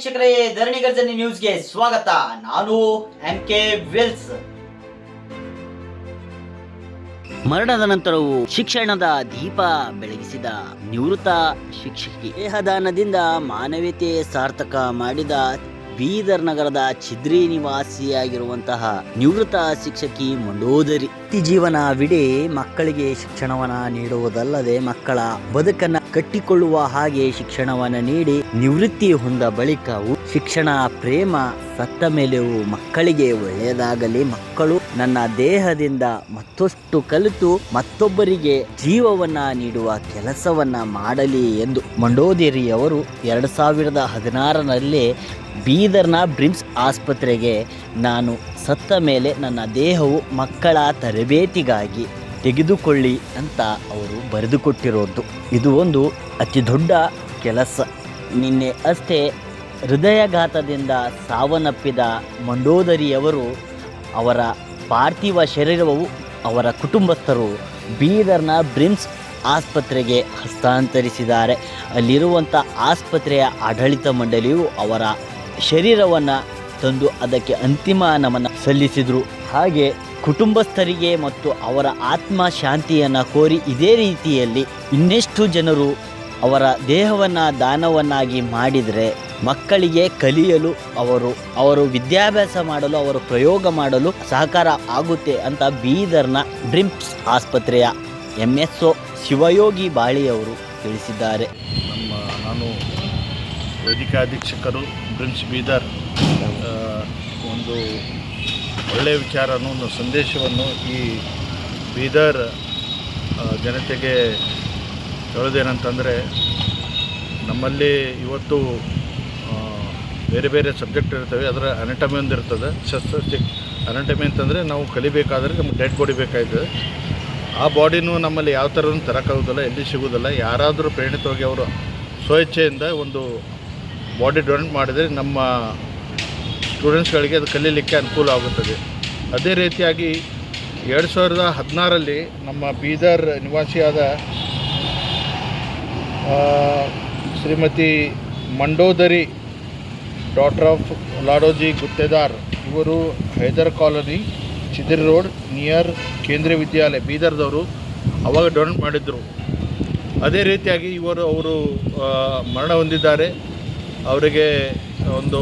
ವೀಕ್ಷಕರೇ, ಧರಣಿ ಗರ್ಜನಿ ನ್ಯೂಸ್ಗೆ ಸ್ವಾಗತ. ನಾನು ಎಂ ಕೆ ವಿಲ್ಸ್ ಮರಣದ ನಂತರವೂ ಶಿಕ್ಷಣದ ದೀಪ ಬೆಳಗಿಸಿದ ನಿವೃತ್ತ ಶಿಕ್ಷಕಿ, ದೇಹದಾನದಿಂದ ಮಾನವೀಯತೆ ಸಾರ್ಥಕ ಮಾಡಿದ ಬೀದರ್ ನಗರದ ಚಿದ್ರಿ ನಿವಾಸಿಯಾಗಿರುವಂತಹ ನಿವೃತ್ತ ಶಿಕ್ಷಕಿ ಮಂಡೋದರಿ. ವೃತ್ತಿ ಜೀವನವಿಡೀ ಮಕ್ಕಳಿಗೆ ಶಿಕ್ಷಣವನ್ನ ನೀಡುವುದಲ್ಲದೆ ಮಕ್ಕಳ ಬದುಕನ್ನ ಕಟ್ಟಿಕೊಳ್ಳುವ ಹಾಗೆ ಶಿಕ್ಷಣವನ್ನ ನೀಡಿ ನಿವೃತ್ತಿ ಹೊಂದ ಬಳಿಕವು ಶಿಕ್ಷಣ ಪ್ರೇಮ ಸತ್ತ ಮೇಲೆಯೂ ಮಕ್ಕಳಿಗೆ ಒಳ್ಳೆಯದಾಗಲಿ. ಮಕ್ಕಳು ನನ್ನ ದೇಹದಿಂದ ಮತ್ತಷ್ಟು ಕಲಿತು ಮತ್ತೊಬ್ಬರಿಗೆ ಜೀವವನ್ನ ನೀಡುವ ಕೆಲಸವನ್ನ ಮಾಡಲಿ ಎಂದು ಮಂಡೋದೇರಿಯವರು ಎರಡು ಸಾವಿರದ ಹದಿನಾರರಲ್ಲಿ ಬೀದರ್ನ ಬ್ರಿಮ್ಸ್ ಆಸ್ಪತ್ರೆಗೆ ನಾನು ಸತ್ತ ಮೇಲೆ ನನ್ನ ದೇಹವು ಮಕ್ಕಳ ತರಬೇತಿಗಾಗಿ ತೆಗೆದುಕೊಳ್ಳಿ ಅಂತ ಅವರು ಬರೆದುಕೊಟ್ಟಿರೋದು. ಇದು ಒಂದು ಅತಿ ದೊಡ್ಡ ಕೆಲಸ. ನಿನ್ನೆ ಅಷ್ಟೇ ಹೃದಯಘಾತದಿಂದ ಸಾವನ್ನಪ್ಪಿದ ಮಂಡೋದರಿಯವರು ಅವರ ಪಾರ್ಥಿವ ಶರೀರವು ಅವರ ಕುಟುಂಬಸ್ಥರು ಬೀದರ್ನ ಬ್ರಿಮ್ಸ್ ಆಸ್ಪತ್ರೆಗೆ ಹಸ್ತಾಂತರಿಸಿದ್ದಾರೆ. ಅಲ್ಲಿರುವಂಥ ಆಸ್ಪತ್ರೆಯ ಆಡಳಿತ ಮಂಡಳಿಯು ಅವರ ಶರೀರವನ್ನು ತಂದು ಅದಕ್ಕೆ ಅಂತಿಮ ನಮನ ಸಲ್ಲಿಸಿದರು. ಹಾಗೆ ಕುಟುಂಬಸ್ಥರಿಗೆ ಮತ್ತು ಅವರ ಆತ್ಮ ಶಾಂತಿಯನ್ನು ಕೋರಿ ಇದೇ ರೀತಿಯಲ್ಲಿ ಇನ್ನೆಷ್ಟು ಜನರು ಅವರ ದೇಹವನ್ನು ದಾನವನ್ನಾಗಿ ಮಾಡಿದರೆ ಮಕ್ಕಳಿಗೆ ಕಲಿಯಲು ಅವರು ಅವರು ವಿದ್ಯಾಭ್ಯಾಸ ಮಾಡಲು, ಅವರು ಪ್ರಯೋಗ ಮಾಡಲು ಸಹಕಾರ ಆಗುತ್ತೆ ಅಂತ ಬೀದರ್ನ ಡ್ರಿಮ್ಸ್ ಆಸ್ಪತ್ರೆಯ ಎಂ ಎಸ್ ಒ ಶಿವಯೋಗಿ ಬಾಳಿಯವರು ತಿಳಿಸಿದ್ದಾರೆ. ನಮ್ಮ, ನಾನು ವೈದಿಕಾಧೀಕ್ಷಕರು, ಡ್ರಿಮ್ಸ್ ಬೀದರ್ ಒಂದು ಒಳ್ಳೆಯ ವಿಚಾರವನ್ನು ಒಂದು ಸಂದೇಶವನ್ನು ಈ ಬೀದರ್ ಜನತೆಗೆ ಹೇಳೋದೇನಂತಂದರೆ ನಮ್ಮಲ್ಲಿ ಇವತ್ತು ಬೇರೆ ಬೇರೆ ಸಬ್ಜೆಕ್ಟ್ ಇರ್ತವೆ, ಅದರ ಅನಟಮಿ ಒಂದು ಇರ್ತದೆ. ಶಸ್ತ್ರ ಅನಟಮಿ ಅಂತಂದರೆ ನಾವು ಕಲಿಬೇಕಾದ್ರೆ ನಮ್ಗೆ ಡೆಡ್ ಬಾಡಿ ಬೇಕಾಯ್ತದೆ. ಆ ಬಾಡಿನೂ ನಮ್ಮಲ್ಲಿ ಯಾವ ಥರನೂ ತರೋಕ್ಕಾಗೋದಿಲ್ಲ ಎಲ್ಲಿ ಸಿಗೋದಿಲ್ಲ. ಯಾರಾದರೂ ಪ್ರೇರಿತವಾಗಿ ಅವರು ಸ್ವಇಚ್ಛೆಯಿಂದ ಒಂದು ಬಾಡಿ ಡೊನೇಟ್ ಮಾಡಿದರೆ ನಮ್ಮ ಸ್ಟೂಡೆಂಟ್ಸ್ಗಳಿಗೆ ಅದು ಕಲೀಲಿಕ್ಕೆ ಅನುಕೂಲ ಆಗುತ್ತದೆ. ಅದೇ ರೀತಿಯಾಗಿ ಎರಡು ಸಾವಿರದ ಹದಿನಾರಲ್ಲಿ ನಮ್ಮ ಬೀದರ್ ನಿವಾಸಿಯಾದ ಶ್ರೀಮತಿ ಮಂಡೋದರಿ ಡಾಟರ್ ಆಫ್ ಲಾಡೋಜಿ ಗುತ್ತೇದಾರ್, ಇವರು Haider colony, Chidri road, near Kendriya Vidyalaya, ಬೀದರ್ದವರು ಅವಾಗ ಡೊನೇಟ್ ಮಾಡಿದ್ದರು ಅದೇ ರೀತಿಯಾಗಿ ಇವರು, ಅವರು ಮರಣ ಹೊಂದಿದ್ದಾರೆ. ಅವರಿಗೆ ಒಂದು,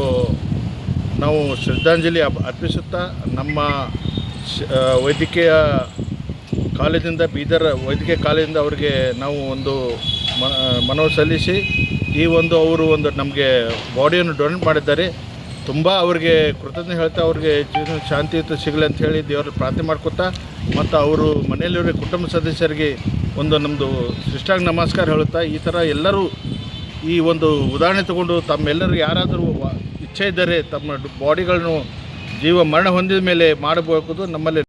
ನಾವು ಶ್ರದ್ಧಾಂಜಲಿ ಅರ್ಪಿಸುತ್ತಾ ನಮ್ಮ ವೈದ್ಯಕೀಯ ಕಾಲೇಜಿಂದ ಬೀದರ್, ವೈದ್ಯಕೀಯ ಕಾಲೇಜಿಂದ ಅವರಿಗೆ ನಾವು ಒಂದು ಮನವಿ ಸಲ್ಲಿಸಿ ಈ ಒಂದು ಅವರು ಒಂದು ನಮಗೆ ಬಾಡಿಯನ್ನು ಡೊನೇಟ್ ಮಾಡಿದ್ದಾರೆ. ತುಂಬ ಅವರಿಗೆ ಕೃತಜ್ಞತೆ ಹೇಳ್ತಾ ಅವ್ರಿಗೆ ಜೀವನ ಶಾಂತಿಯುತ ಸಿಗಲಿ ಅಂತ ಹೇಳಿ ದೇವರ ಪ್ರಾರ್ಥನೆ ಮಾಡ್ಕೊತಾ ಮತ್ತು ಅವರು ಮನೆಯಲ್ಲಿರೋ ಕುಟುಂಬ ಸದಸ್ಯರಿಗೆ ಒಂದು ನಮ್ಮದು ಶಿಷ್ಟಾಂಗ ನಮಸ್ಕಾರ ಹೇಳುತ್ತಾ ಈ ಥರ ಎಲ್ಲರೂ ಈ ಒಂದು ಉದಾಹರಣೆ ತಗೊಂಡು ತಮ್ಮೆಲ್ಲರೂ ಯಾರಾದರೂ ಇಚ್ಛೆ ಇದ್ದರೆ ತಮ್ಮ ಬಾಡಿಗಳನ್ನು ಜೀವ ಮರಣ ಹೊಂದಿದ ಮೇಲೆ ಮಾಡಬೇಕು ನಮ್ಮಲ್ಲಿ